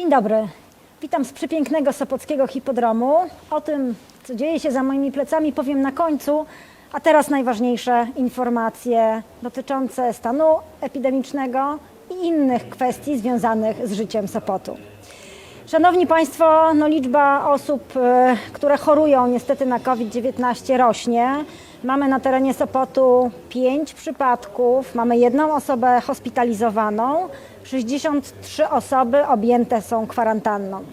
Dzień dobry. Witam z przepięknego Sopockiego Hipodromu. O tym, co dzieje się za moimi plecami, powiem na końcu. A teraz najważniejsze informacje dotyczące stanu epidemicznego i innych kwestii związanych z życiem Sopotu. Szanowni Państwo, no liczba osób, e, które chorują niestety na COVID-19 rośnie. Mamy na terenie Sopotu 5 przypadków, mamy jedną osobę hospitalizowaną, 63 osoby objęte są kwarantanną.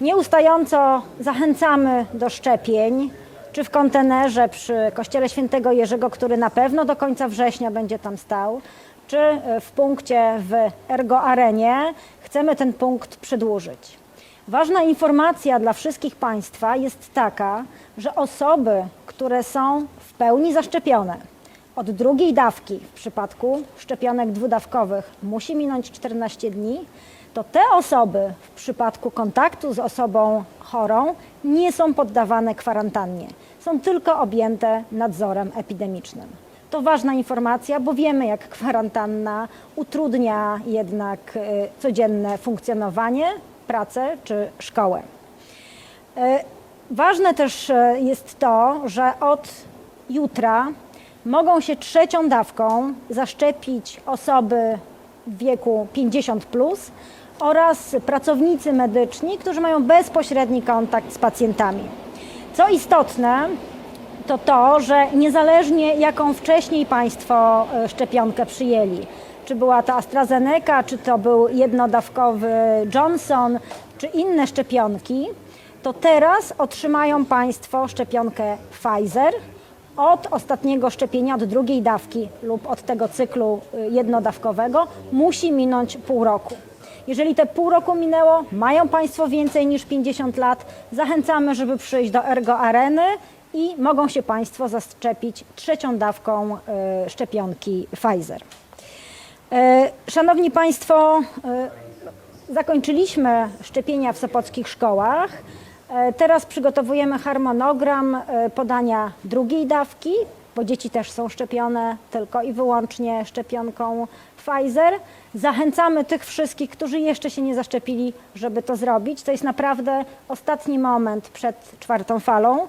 Nieustająco zachęcamy do szczepień, czy w kontenerze przy Kościele Świętego Jerzego, który na pewno do końca września będzie tam stał, czy w punkcie w Ergo Arenie. Chcemy ten punkt przedłużyć. Ważna informacja dla wszystkich Państwa jest taka, że osoby, które są w pełni zaszczepione od drugiej dawki w przypadku szczepionek dwudawkowych musi minąć 14 dni, to te osoby w przypadku kontaktu z osobą chorą nie są poddawane kwarantannie. Są tylko objęte nadzorem epidemicznym. To ważna informacja, bo wiemy, jak kwarantanna utrudnia jednak y, codzienne funkcjonowanie, pracę czy szkołę. Y, Ważne też y, jest to, że od jutra mogą się trzecią dawką zaszczepić osoby w wieku 50 plus oraz pracownicy medyczni, którzy mają bezpośredni kontakt z pacjentami. Co istotne, to to, że niezależnie jaką wcześniej Państwo e, szczepionkę przyjęli, czy była to AstraZeneca, czy to był jednodawkowy Johnson, czy inne szczepionki, to teraz otrzymają Państwo szczepionkę Pfizer od ostatniego szczepienia, od drugiej dawki lub od tego cyklu y, jednodawkowego musi minąć pół roku. Jeżeli te pół roku minęło, mają Państwo więcej niż 50 lat, zachęcamy, żeby przyjść do Ergo Areny i mogą się Państwo zaszczepić trzecią dawką y, szczepionki Pfizer. Y, Szanowni Państwo, zakończyliśmy szczepienia w sopockich szkołach. E, Teraz przygotowujemy harmonogram e, podania drugiej dawki, bo dzieci też są szczepione tylko i wyłącznie szczepionką Pfizer. Zachęcamy tych wszystkich, którzy jeszcze się nie zaszczepili, żeby to zrobić. To jest naprawdę ostatni moment przed czwartą falą.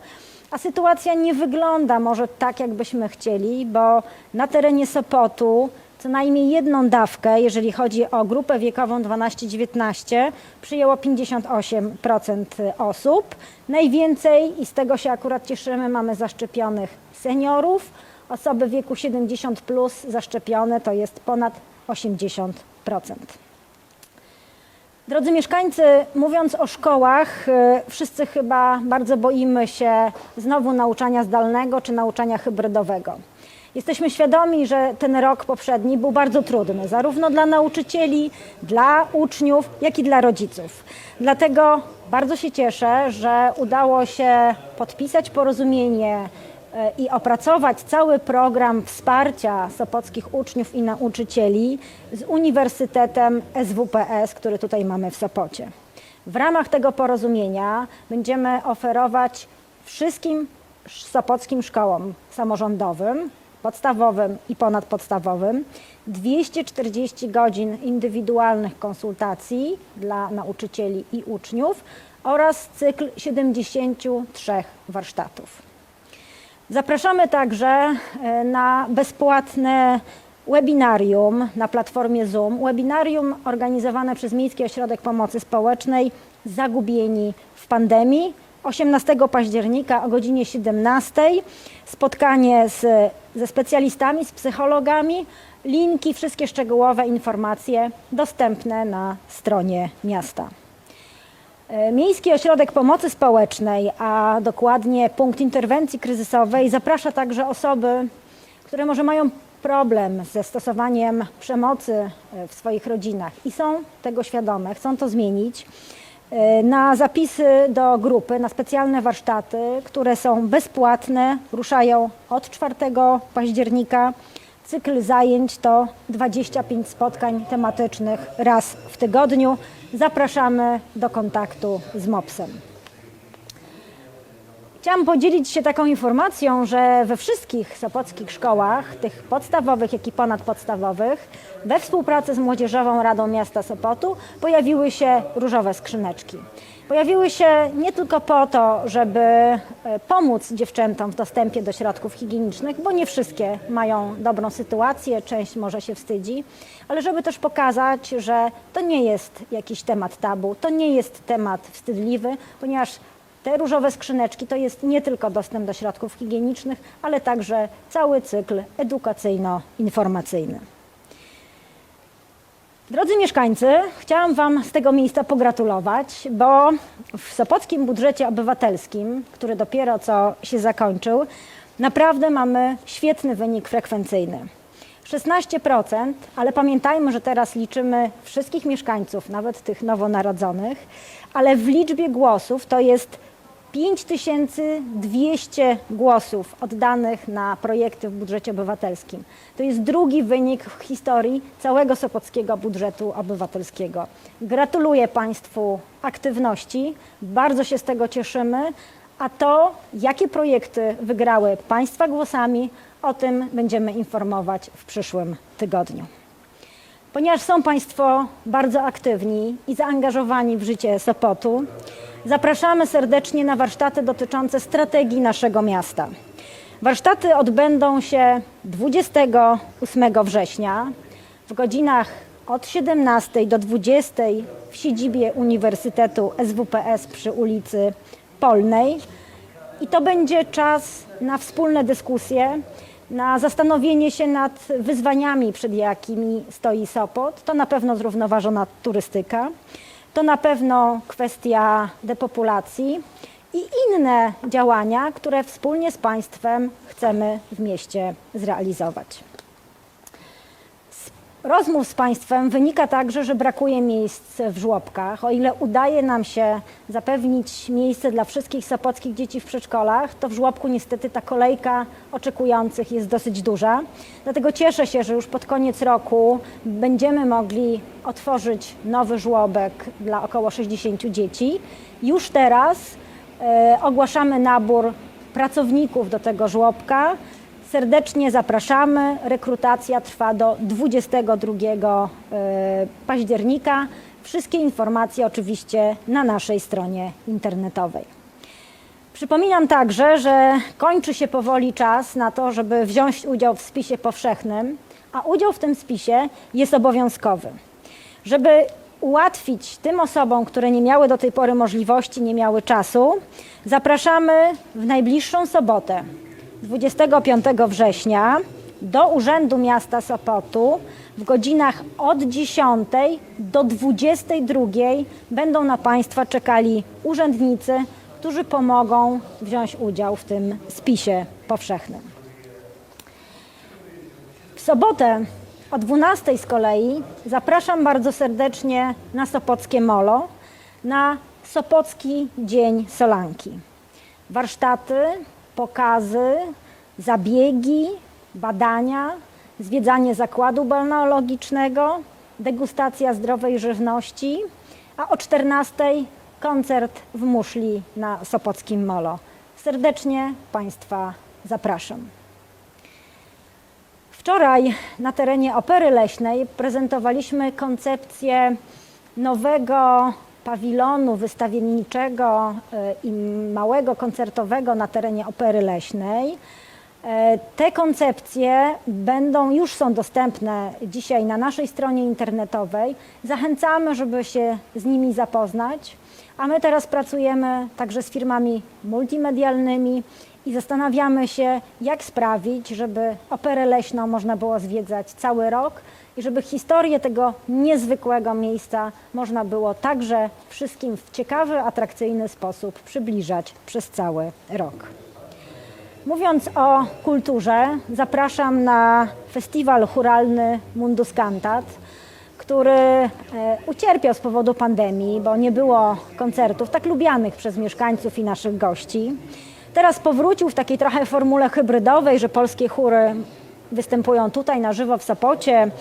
A sytuacja nie wygląda może tak, jakbyśmy chcieli, bo na terenie Sopotu co najmniej jedną dawkę, jeżeli chodzi o grupę wiekową 12-19, przyjęło 58% osób. Najwięcej, i z tego się akurat cieszymy, mamy zaszczepionych seniorów. Osoby w wieku 70 plus zaszczepione to jest ponad 80%. Drodzy mieszkańcy, mówiąc o szkołach, y, wszyscy chyba bardzo boimy się znowu nauczania zdalnego czy nauczania hybrydowego. Jesteśmy świadomi, że ten rok poprzedni był bardzo trudny, zarówno dla nauczycieli, dla uczniów, jak i dla rodziców. Dlatego bardzo się cieszę, że udało się podpisać porozumienie e, i opracować cały program wsparcia sopockich uczniów i nauczycieli z Uniwersytetem SWPS, który tutaj mamy w Sopocie. W ramach tego porozumienia będziemy oferować wszystkim sopockim szkołom samorządowym, podstawowym i ponadpodstawowym 240 godzin indywidualnych konsultacji dla nauczycieli i uczniów oraz cykl 73 warsztatów. Zapraszamy także e, na bezpłatne webinarium na platformie Zoom. Webinarium organizowane przez Miejski Ośrodek Pomocy Społecznej Zagubieni w pandemii 18 października o godzinie 17. Spotkanie z, ze specjalistami, z psychologami. Linki, wszystkie szczegółowe informacje dostępne na stronie miasta. E, Miejski Ośrodek Pomocy Społecznej, a dokładnie punkt interwencji kryzysowej, zaprasza także osoby, które może mają problem ze stosowaniem przemocy e, w swoich rodzinach i są tego świadome, chcą to zmienić. E, Na zapisy do grupy, na specjalne warsztaty, które są bezpłatne, ruszają od 4 października. Cykl zajęć to 25 spotkań tematycznych raz w tygodniu. Zapraszamy do kontaktu z MOPS-em. Chciałam podzielić się taką informacją, że we wszystkich sopockich szkołach, tych podstawowych, jak i ponadpodstawowych, we współpracy z Młodzieżową Radą Miasta Sopotu pojawiły się różowe skrzyneczki. Pojawiły się nie tylko po to, żeby e, pomóc dziewczętom w dostępie do środków higienicznych, bo nie wszystkie mają dobrą sytuację, część może się wstydzi, ale żeby też pokazać, że to nie jest jakiś temat tabu, to nie jest temat wstydliwy, ponieważ te różowe skrzyneczki to jest nie tylko dostęp do środków higienicznych, ale także cały cykl edukacyjno-informacyjny. Drodzy mieszkańcy, chciałam Wam z tego miejsca pogratulować, bo w Sopockim Budżecie Obywatelskim, który dopiero co się zakończył, naprawdę mamy świetny wynik frekwencyjny. 16%, ale pamiętajmy, że teraz liczymy wszystkich mieszkańców, nawet tych nowonarodzonych, ale w liczbie głosów to jest 5200 głosów oddanych na projekty w budżecie obywatelskim. To jest drugi wynik w historii całego Sopockiego budżetu obywatelskiego. Gratuluję Państwu aktywności, bardzo się z tego cieszymy, a to, jakie projekty wygrały Państwa głosami, o tym będziemy informować w przyszłym tygodniu. Ponieważ są Państwo bardzo aktywni i zaangażowani w życie Sopotu, zapraszamy serdecznie na warsztaty dotyczące strategii naszego miasta. Warsztaty odbędą się 28 września w godzinach od 17 do 20 w siedzibie Uniwersytetu SWPS przy ulicy Polnej. I to będzie czas na wspólne dyskusje, na zastanowienie się nad wyzwaniami, przed jakimi stoi Sopot. To na pewno zrównoważona turystyka, to na pewno kwestia depopulacji i inne działania, które wspólnie z państwem chcemy w mieście zrealizować. Rozmów z państwem wynika także, że brakuje miejsc w żłobkach. O ile udaje nam się zapewnić miejsce dla wszystkich sopockich dzieci w przedszkolach, to w żłobku niestety ta kolejka oczekujących jest dosyć duża. Dlatego cieszę się, że już pod koniec roku będziemy mogli otworzyć nowy żłobek dla około 60 dzieci. Już teraz e, ogłaszamy nabór pracowników do tego żłobka. Serdecznie zapraszamy. Rekrutacja trwa do 22 e, października. Wszystkie informacje oczywiście na naszej stronie internetowej. Przypominam także, że kończy się powoli czas na to, żeby wziąć udział w spisie powszechnym, a udział w tym spisie jest obowiązkowy. Żeby ułatwić tym osobom, które nie miały do tej pory możliwości, nie miały czasu, zapraszamy w najbliższą sobotę, 25 września, do Urzędu Miasta Sopotu w godzinach od 10 do 22 będą na Państwa czekali urzędnicy, którzy pomogą wziąć udział w tym spisie powszechnym. W sobotę o 12 z kolei zapraszam bardzo serdecznie na Sopockie Molo na Sopocki Dzień Solanki. Warsztaty, pokazy, zabiegi, badania, zwiedzanie zakładu balneologicznego, degustacja zdrowej żywności, a o 14 koncert w Muszli na Sopockim Molo. Serdecznie Państwa zapraszam. Wczoraj na terenie Opery Leśnej prezentowaliśmy koncepcję nowego pawilonu wystawienniczego e, i małego koncertowego na terenie Opery Leśnej. E, Te koncepcje będą, już są dostępne dzisiaj na naszej stronie internetowej. Zachęcamy, żeby się z nimi zapoznać. A my teraz pracujemy także z firmami multimedialnymi i zastanawiamy się, jak sprawić, żeby operę leśną można było zwiedzać cały rok i żeby historię tego niezwykłego miejsca można było także wszystkim w ciekawy, atrakcyjny sposób przybliżać przez cały rok. Mówiąc o kulturze, zapraszam na festiwal churalny Mundus Cantat, który e, ucierpiał z powodu pandemii, bo nie było koncertów tak lubianych przez mieszkańców i naszych gości. Teraz powrócił w takiej trochę formule hybrydowej, że polskie chóry występują tutaj na żywo w Sopocie,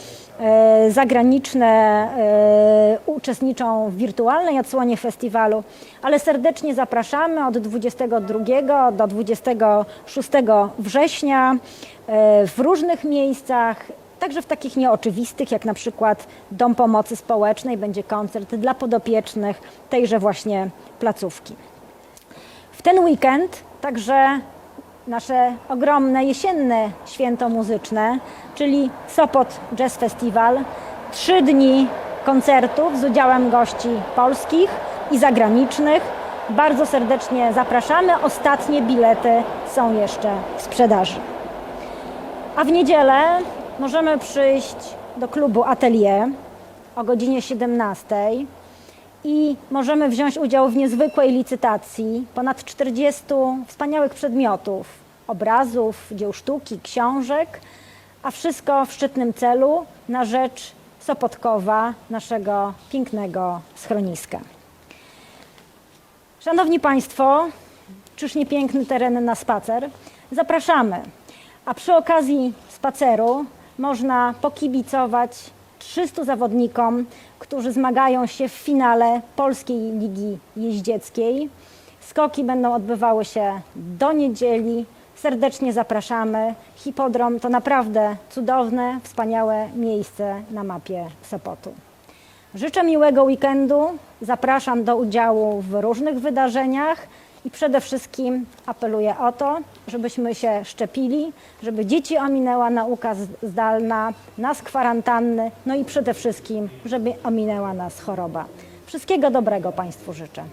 e, zagraniczne e, uczestniczą w wirtualnej odsłonie festiwalu, ale serdecznie zapraszamy od 22 do 26 września e, w różnych miejscach, także w takich nieoczywistych, jak na przykład Dom Pomocy Społecznej, będzie koncert dla podopiecznych tejże właśnie placówki. W ten weekend także nasze ogromne jesienne święto muzyczne, czyli Sopot Jazz Festival. Trzy dni koncertów z udziałem gości polskich i zagranicznych. Bardzo serdecznie zapraszamy. Ostatnie bilety są jeszcze w sprzedaży. A w niedzielę możemy przyjść do klubu Atelier o godzinie 17 i możemy wziąć udział w niezwykłej licytacji ponad 40 wspaniałych przedmiotów, obrazów, dzieł sztuki, książek, a wszystko w szczytnym celu na rzecz Sopotkowa, naszego pięknego schroniska. Szanowni Państwo, czyż nie piękny teren na spacer? Zapraszamy. A przy okazji spaceru można pokibicować 300 zawodnikom, którzy zmagają się w finale Polskiej Ligi Jeździeckiej. Skoki będą odbywały się do niedzieli. Serdecznie zapraszamy. Hipodrom to naprawdę cudowne, wspaniałe miejsce na mapie Sopotu. Życzę miłego weekendu. Zapraszam do udziału w różnych wydarzeniach i przede wszystkim apeluję o to, żebyśmy się szczepili, żeby dzieci ominęła nauka zdalna, nas kwarantanny, no i przede wszystkim, żeby ominęła nas choroba. Wszystkiego dobrego Państwu życzę.